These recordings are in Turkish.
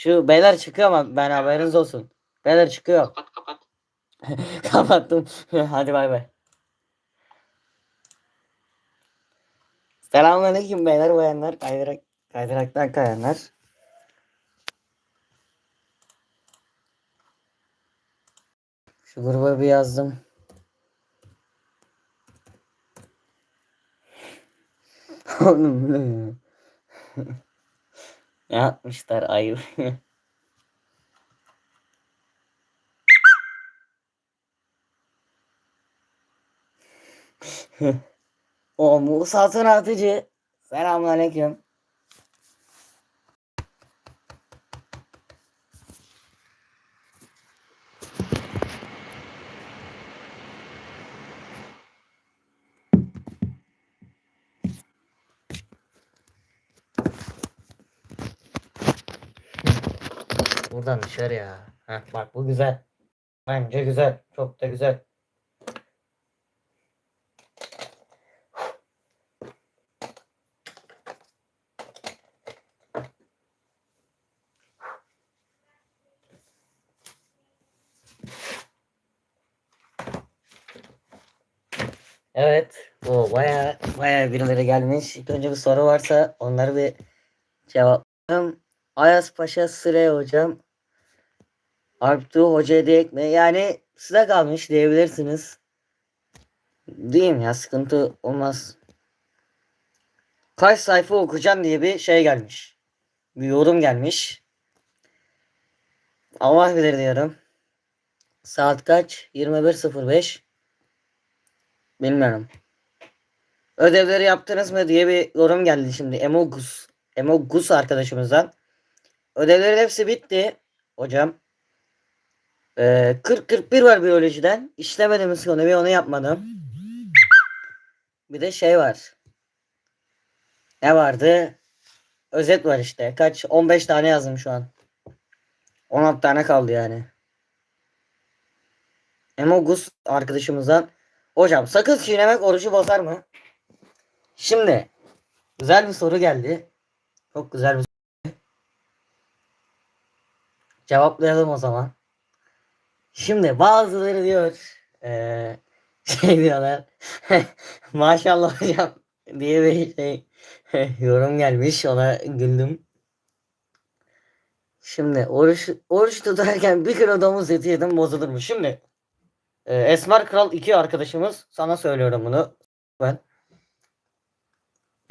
Şu beyler çıkıyor ama ben haberiniz olsun. Beyler çıkıyor. Kapat kapat. Kapattım. Hadi bay bay. Selamünaleyküm beyler bayanlar. Kaydırak, kaydıraktan kayanlar. Şu gruba bir yazdım. Oğlum ne ya? Ne yapmışlar ayıp. o Musa Atıcı. Selamünaleyküm. Buradan dışarı ya. Heh, bak bu güzel. Bence güzel. Çok da güzel. Evet. O baya baya birileri gelmiş. İlk önce bir soru varsa onları bir cevaplayalım. Ayas Paşa Sıre hocam. Arptu Hoca hediye etme. Yani size kalmış diyebilirsiniz. Diyeyim ya sıkıntı olmaz. Kaç sayfa okuyacaksın diye bir şey gelmiş. Bir yorum gelmiş. Allah bilir diyorum. Saat kaç? 21.05. Bilmiyorum. Ödevleri yaptınız mı diye bir yorum geldi şimdi. Emogus. Emogus arkadaşımızdan. Ödevlerin hepsi bitti. Hocam. Ee, 40-41 var biyolojiden. İşlemediğimiz konu bir onu yapmadım. Bir de şey var. Ne vardı? Özet var işte. Kaç? 15 tane yazdım şu an. 16 tane kaldı yani. Emogus arkadaşımızdan. Hocam sakız çiğnemek orucu bozar mı? Şimdi güzel bir soru geldi. Çok güzel bir soru. Cevaplayalım o zaman. Şimdi bazıları diyor eee, şey diyorlar maşallah hocam diye bir şey yorum gelmiş ona güldüm. Şimdi oruç, oruç tutarken bir kilo domuz eti yedim bozulur mu? Şimdi e, Esmer Kral 2 arkadaşımız sana söylüyorum bunu ben.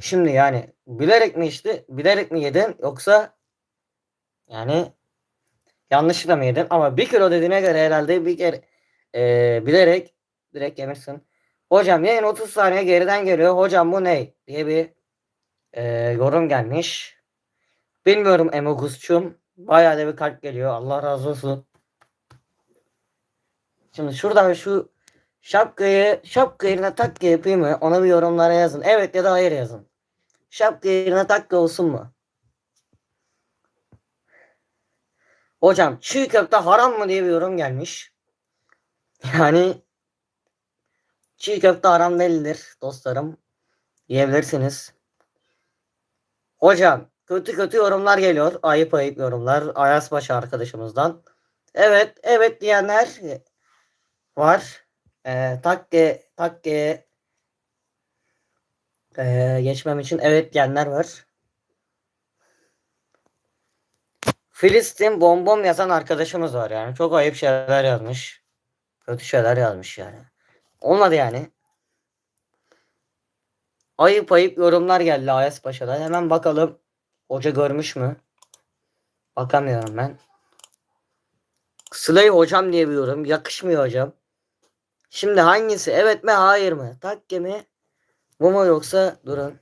Şimdi yani bilerek mi içti, bilerek mi yedin yoksa yani yanlışlıkla mı yedin? Ama bir kilo dediğine göre herhalde bir kere e, bilerek direkt yemişsin. Hocam yayın 30 saniye geriden geliyor. Hocam bu ne? diye bir e, yorum gelmiş. Bilmiyorum Emogus'cum. Bayağı da bir kalp geliyor. Allah razı olsun. Şimdi şuradan şu şapkayı şapka yerine takka yapayım mı? Ona bir yorumlara yazın. Evet ya da hayır yazın. Şapka yerine takka olsun mu? Hocam çiğ köfte haram mı diye bir yorum gelmiş. Yani çiğ köfte haram değildir dostlarım. Yiyebilirsiniz. Hocam kötü kötü yorumlar geliyor. Ayıp ayıp yorumlar. Ayasbaşı arkadaşımızdan. Evet evet diyenler var. Ee, takke takke ee, geçmem için evet diyenler var. Filistin bombom yazan arkadaşımız var yani. Çok ayıp şeyler yazmış. Kötü şeyler yazmış yani. Olmadı yani. Ayıp ayıp yorumlar geldi Ayas Paşa'dan. Hemen bakalım. Hoca görmüş mü? Bakamıyorum ben. Slay hocam diye bir yorum. Yakışmıyor hocam. Şimdi hangisi? Evet mi hayır mı? Takke mi? Bu mu yoksa durun.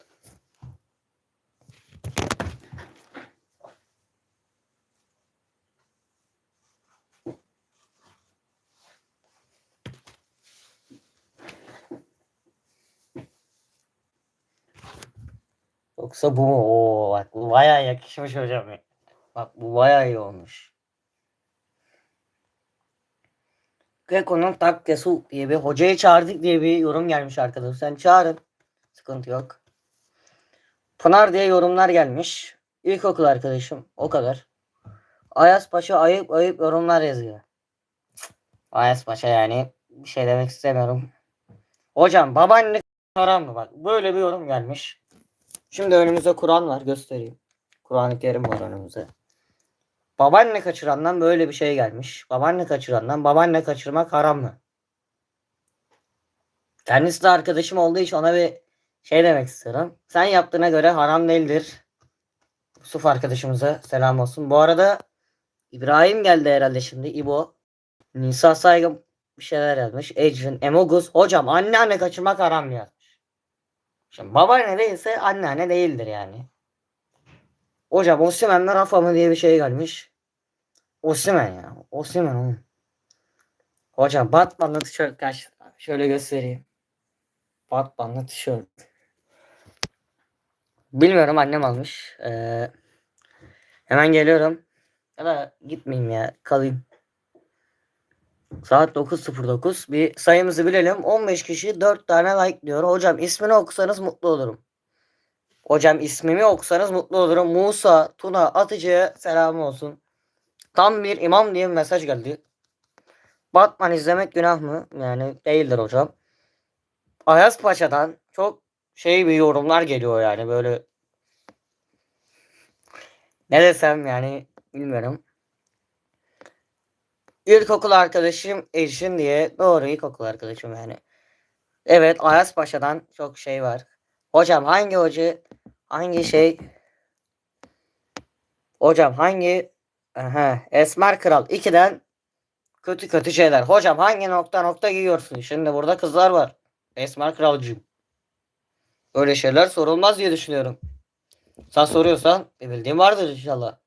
Yoksa bu mu? Oo bak bu bayağı yakışmış hocam. Bak bu bayağı iyi olmuş. Greco'nun Takkesu diye bir hocayı çağırdık diye bir yorum gelmiş arkadaşlar. Sen çağırın. Sıkıntı yok. Pınar diye yorumlar gelmiş. İlkokul arkadaşım. O kadar. Ayas Paşa ayıp ayıp yorumlar yazıyor. Ayas Paşa yani bir şey demek istemiyorum. Hocam babaanne haram mı? Bak böyle bir yorum gelmiş. Şimdi önümüzde Kur'an var göstereyim. Kur'an-ı Kerim var önümüzde. Babaanne kaçırandan böyle bir şey gelmiş. Babaanne kaçırandan babaanne kaçırmak haram mı? Kendisi de arkadaşım olduğu için ona bir şey demek istiyorum. Sen yaptığına göre haram değildir. Yusuf arkadaşımıza selam olsun. Bu arada İbrahim geldi herhalde şimdi. İbo. Nisa Saygın bir şeyler yazmış. Adrian, Emogus. Hocam anneanne kaçırmak haram yazmış. Şimdi babaanne değilse anneanne değildir yani. Hocam Osimhen'le Rafa mı diye bir şey gelmiş. Osimhen ya. Osimhen oğlum. Hocam Batman'la tişört kaç. Şöyle göstereyim. Batman'la tişört. Bilmiyorum annem almış. Ee, hemen geliyorum. Ya da gitmeyeyim ya. Kalayım. Saat 9.09. Bir sayımızı bilelim. 15 kişi 4 tane like diyor. Hocam ismini okusanız mutlu olurum. Hocam ismimi okusanız mutlu olurum. Musa Tuna Atıcı'ya selam olsun. Tam bir imam diye bir mesaj geldi. Batman izlemek günah mı? Yani değildir hocam. Ayaz Paşa'dan çok şey bir yorumlar geliyor yani böyle ne desem yani bilmiyorum. İlkokul arkadaşım Eşin diye doğru ilkokul arkadaşım yani. Evet Ayas Paşa'dan çok şey var. Hocam hangi hoca hangi şey Hocam hangi Aha, Esmer Kral 2'den kötü kötü şeyler. Hocam hangi nokta nokta giyiyorsun? Şimdi burada kızlar var. Esmer Kralcığım. Öyle şeyler sorulmaz diye düşünüyorum. Sen soruyorsan bir bildiğin vardır inşallah.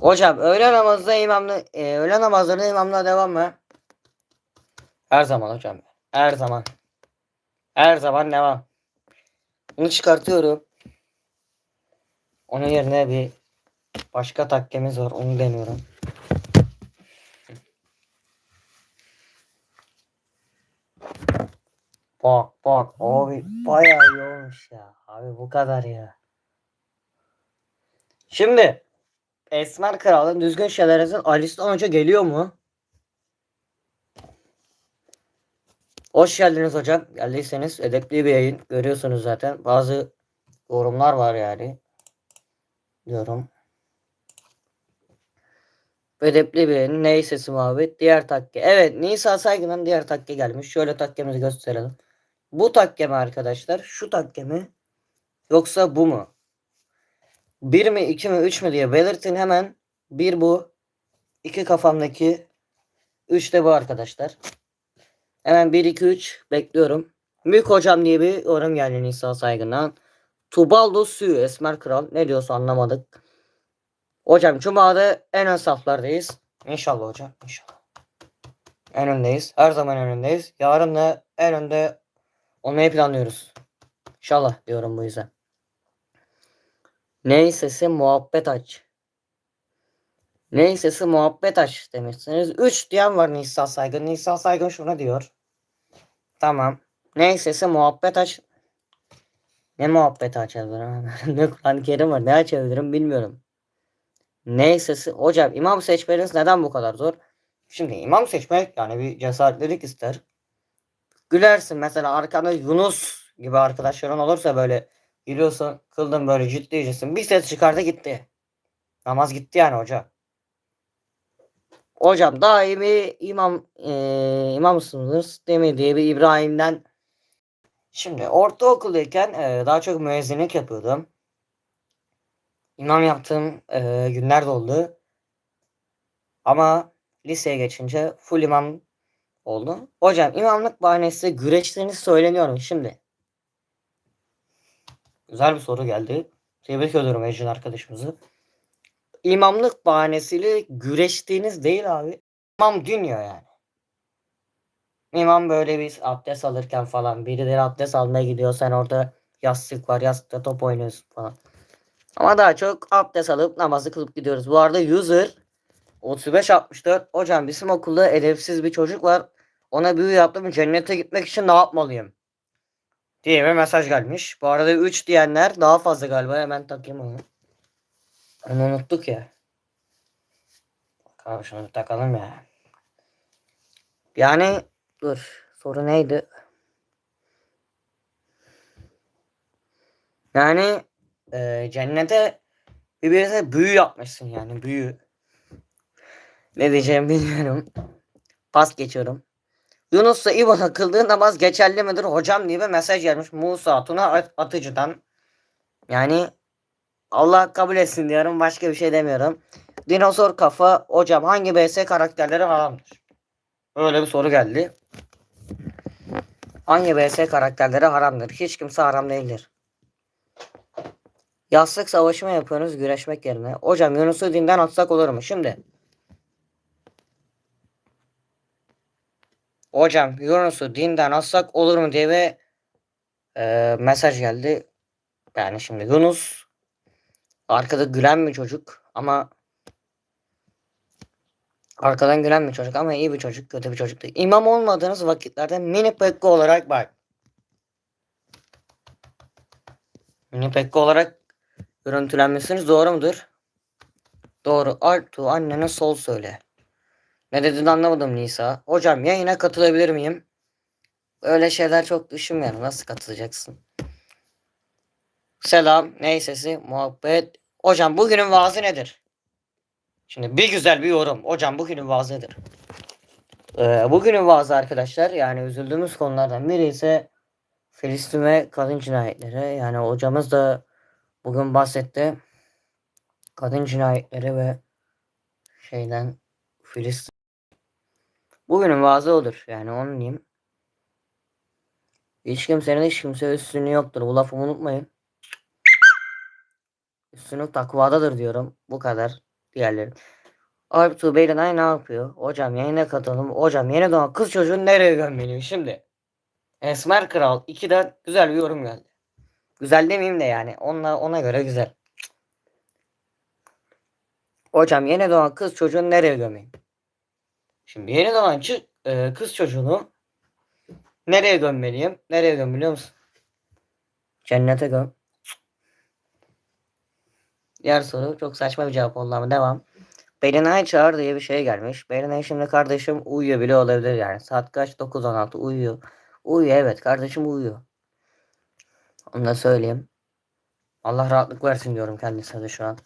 Hocam öğle namazda imamlı e, öğle namazlarında imamla devam mı? Her zaman hocam. Her zaman. Her zaman devam. Bunu çıkartıyorum. Onun yerine bir başka takkemiz var. Onu deniyorum. Bak bak abi bayağı iyi olmuş ya. Abi bu kadar ya. Şimdi Esmer Kral'ın düzgün şeylerin Alistan Hoca geliyor mu? Hoş geldiniz hocam. Geldiyseniz edepli bir yayın. Görüyorsunuz zaten. Bazı yorumlar var yani. Diyorum. Edepli bir yayın. Ney sesi muhabbet. Diğer takke. Evet Nisa Saygı'nın diğer takke gelmiş. Şöyle takkemizi gösterelim. Bu takke mi arkadaşlar? Şu takke mi? Yoksa bu mu? 1 mi 2 mi 3 mü diye belirtin hemen. 1 bu. 2 kafamdaki. 3 de bu arkadaşlar. Hemen 1 2 3 bekliyorum. Büyük hocam diye bir yorum geldi Nisa Saygın'dan. Tubaldo Sü Esmer Kral. Ne diyorsa anlamadık. Hocam Cuma'da en ön saflardayız. İnşallah hocam. İnşallah. En öndeyiz. Her zaman en öndeyiz. Yarın da en önde olmayı planlıyoruz. İnşallah diyorum bu yüzden. Ney sesi muhabbet aç. Ney sesi muhabbet aç demişsiniz. 3 diyen var Nisa Saygın. Nisa Saygın şuna diyor. Tamam. Ney sesi muhabbet aç. Ne muhabbet açabilirim? ne Kur'an-ı Kerim var. Ne açabilirim bilmiyorum. Ney sesi. Hocam imam seçmeniz neden bu kadar zor? Şimdi imam seçmek yani bir cesaretlilik ister. Gülersin mesela arkanda Yunus gibi arkadaşların olursa böyle Gülüyorsun kıldın böyle ciddicesin. Bir ses çıkardı gitti. Namaz gitti yani hocam. Hocam daimi imam e, imamsınız değil mi diye bir İbrahim'den Şimdi ortaokuldayken e, daha çok müezzinlik yapıyordum. İmam yaptığım e, günler de oldu. Ama liseye geçince full imam oldu. Hocam imamlık bahanesi güreşleriniz söyleniyorum şimdi. Güzel bir soru geldi. Tebrik ediyorum Ecin arkadaşımızı. İmamlık bahanesiyle güreştiğiniğiniz değil abi. İmam dünya yani. İmam böyle bir abdest alırken falan birileri abdest almaya gidiyor sen orada yastık var yastıkta top oynuyorsun falan. Ama daha çok abdest alıp namazı kılıp gidiyoruz. Bu arada user 3564 hocam bizim okulda edepsiz bir çocuk var. Ona büyü yaptım cennete gitmek için ne yapmalıyım? Diye bir mesaj gelmiş. Bu arada 3 diyenler daha fazla galiba. Hemen takayım onu. Onu unuttuk ya. Abi şunu takalım ya. Yani dur soru neydi? Yani e, cennete birbirine büyü yapmışsın yani büyü. Ne diyeceğimi bilmiyorum. Pas geçiyorum. Yunus'la İvan'a kıldığı namaz geçerli midir hocam diye bir mesaj gelmiş Musa Tuna At- Atıcı'dan. Yani Allah kabul etsin diyorum. Başka bir şey demiyorum. Dinozor kafa hocam hangi BS karakterleri haramdır? Öyle bir soru geldi. Hangi BS karakterleri haramdır? Hiç kimse haram değildir. Yastık savaşı mı yapıyorsunuz güreşmek yerine? Hocam Yunus'u dinden atsak olur mu? Şimdi. Hocam Yunus'u dinden atsak olur mu diye bir e, mesaj geldi. Yani şimdi Yunus arkada gülen bir çocuk ama arkadan gülen bir çocuk ama iyi bir çocuk kötü bir çocuk değil. İmam olmadığınız vakitlerde mini pekko olarak bak. Mini pekko olarak görüntülenmesiniz doğru mudur? Doğru. Artu annene sol söyle. Ne dediğini anlamadım Nisa. Hocam yayına katılabilir miyim? Öyle şeyler çok düşünmüyorum. Nasıl katılacaksın? Selam. Ney sesi? Muhabbet. Hocam bugünün vaazı nedir? Şimdi bir güzel bir yorum. Hocam bugünün vaazı nedir? Ee, bugünün vaazı arkadaşlar yani üzüldüğümüz konulardan biri ise Filistin ve kadın cinayetleri. Yani hocamız da bugün bahsetti. Kadın cinayetleri ve şeyden Filistin. Bugünün vaazı odur. Yani onu diyeyim. Hiç kimsenin hiç kimse üstünü yoktur. Bu lafımı unutmayın. Üstünlük takvadadır diyorum. Bu kadar. Diğerleri. Alp Tuğbeylenay ne yapıyor? Hocam yayına katılım. Hocam yeni doğan kız çocuğunu nereye gömmeliyor şimdi? Esmer Kral 2'den güzel bir yorum geldi. Güzel demeyeyim de yani. Ona, ona göre güzel. Hocam yeni doğan kız çocuğunu nereye gömeyim? Şimdi yeni doğan e, kız çocuğunu nereye gömmeliyim? Nereye göm biliyor musun? Cennete göm. Diğer soru çok saçma bir cevap oldu ama devam. Belinay çağır diye bir şey gelmiş. Belinay şimdi kardeşim uyuyor bile olabilir yani. Saat kaç? 9.16 uyuyor. Uyuyor evet kardeşim uyuyor. Onu da söyleyeyim. Allah rahatlık versin diyorum kendisine de şu an.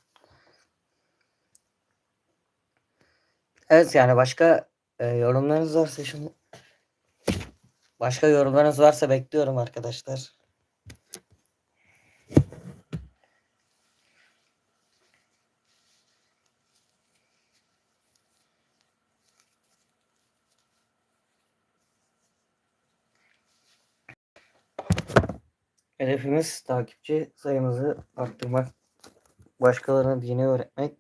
Evet yani başka e, yorumlarınız varsa şimdi başka yorumlarınız varsa bekliyorum arkadaşlar. Hedefimiz takipçi sayımızı arttırmak, başkalarına dini öğretmek.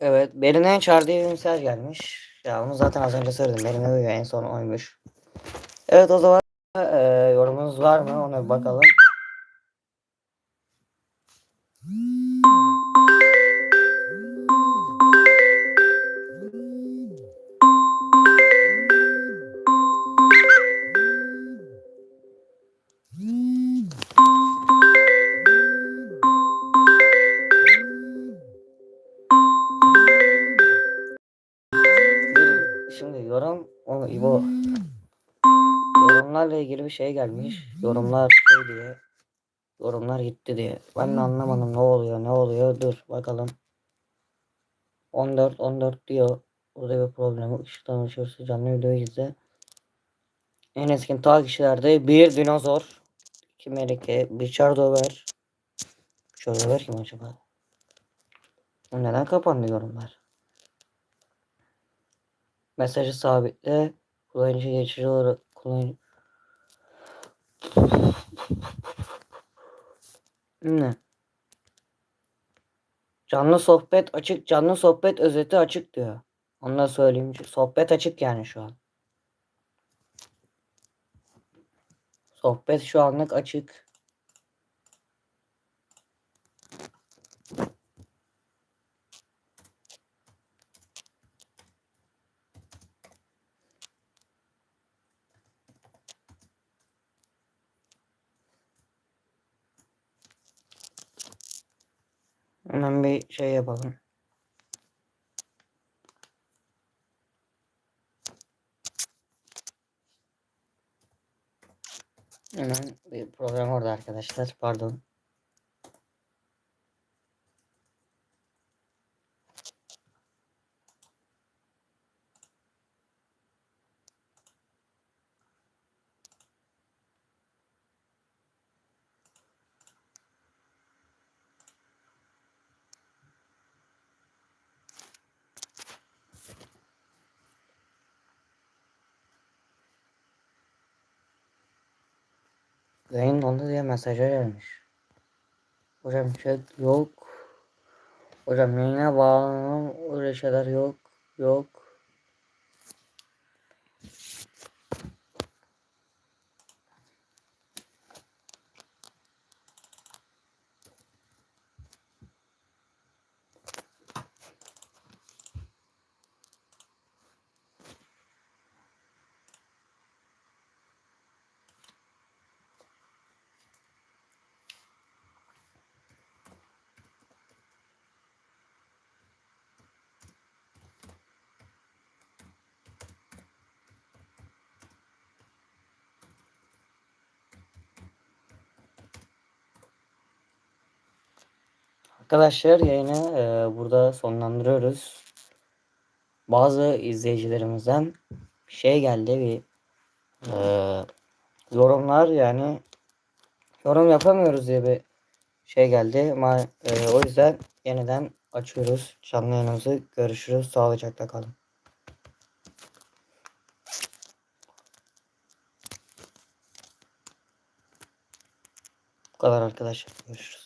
Evet, Berin'e çağırdığı bir gelmiş. Ya onu zaten az önce söyledim. Berin'e uyuyor en son oymuş. Evet o zaman e, yorumunuz var mı? Ona bir bakalım. Yorumlarla ilgili bir şey gelmiş. Yorumlar şey diye. Yorumlar gitti diye. Ben de anlamadım ne oluyor ne oluyor. Dur bakalım. 14 14 diyor. Burada bir problem. Işıktan uçursa canlı videoyu izle. En eskin ta kişilerde bir dinozor. iki meleke. Bir çardover. Çardover kim acaba? Neden kapandı yorumlar? Mesajı sabitle. Kullanıcı geçici olarak kullanıcı Ne? Canlı sohbet açık, canlı sohbet özeti açık diyor. Onu da söyleyeyim. Sohbet açık yani şu an. Sohbet şu anlık açık. Hemen bir şey yapalım. Hemen bir program orada arkadaşlar. Pardon. Yayın dondu diye mesaj gelmiş. Hocam chat yok. Hocam yayına bağlanalım. Öyle şeyler yok. Yok. Arkadaşlar yayını e, burada sonlandırıyoruz. Bazı izleyicilerimizden şey geldi bir e, yorumlar yani yorum yapamıyoruz diye bir şey geldi. Ma e, o yüzden yeniden açıyoruz canlı yayınımızı. Görüşürüz. Sağlıcakla kalın. Bu kadar arkadaşlar. Görüşürüz.